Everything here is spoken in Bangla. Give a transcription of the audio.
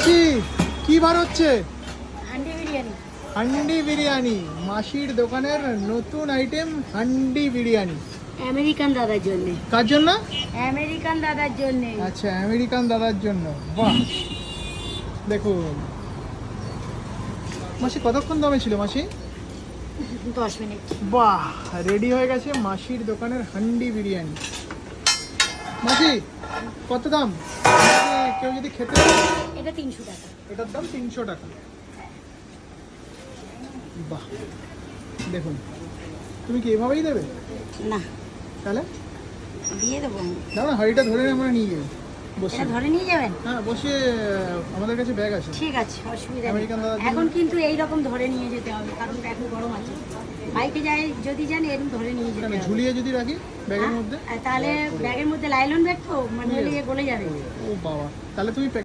মাসি কি বার হচ্ছে? হান্ডি বিরিয়ানি। হান্ডি বিরিয়ানি মাসির দোকানের নতুন আইটেম হান্ডি বিরিয়ানি। আমেরিকান দাদার জন্য। কার জন্য? আমেরিকান দাদার জন্য। আচ্ছা আমেরিকান দাদার জন্য। বাহ। দেখুন। মাসি কতক্ষণ দামে ছিল মাসি? দশ মিনিট। বাহ রেডি হয়ে গেছে মাসির দোকানের হান্ডি বিরিয়ানি। মাসি কত দাম? কেউ যদি খেতে এটা তিনশো টাকা। এটার দাম তিনশো টাকা। বাহ। দেখুন তুমি কি এভাবেই দেবে? না। তাহলে? দিয়ে দেবো আমি। হাড়িটা ধরে আমরা নিয়ে যাই। বসে। ধরে নিয়ে যাবেন? হ্যাঁ বসে আমাদের কাছে ব্যাগ আছে। ঠিক আছে অসুবিধা নেই। এখন কিন্তু এই রকম ধরে নিয়ে যেতে হবে কারণ এখন গরম আছে। বাইকে যাই যদি যান এরকম ধরে নিয়ে যেতে হবে। ঝুলিয়ে যদি রাখি ব্যাগের হ্যাঁ? মধ্যে? তাহলে ব্যাগের মধ্যে লাইলন ব্যাগ তো মানে গলে যাবে। ও বাবা তাহলে তুমি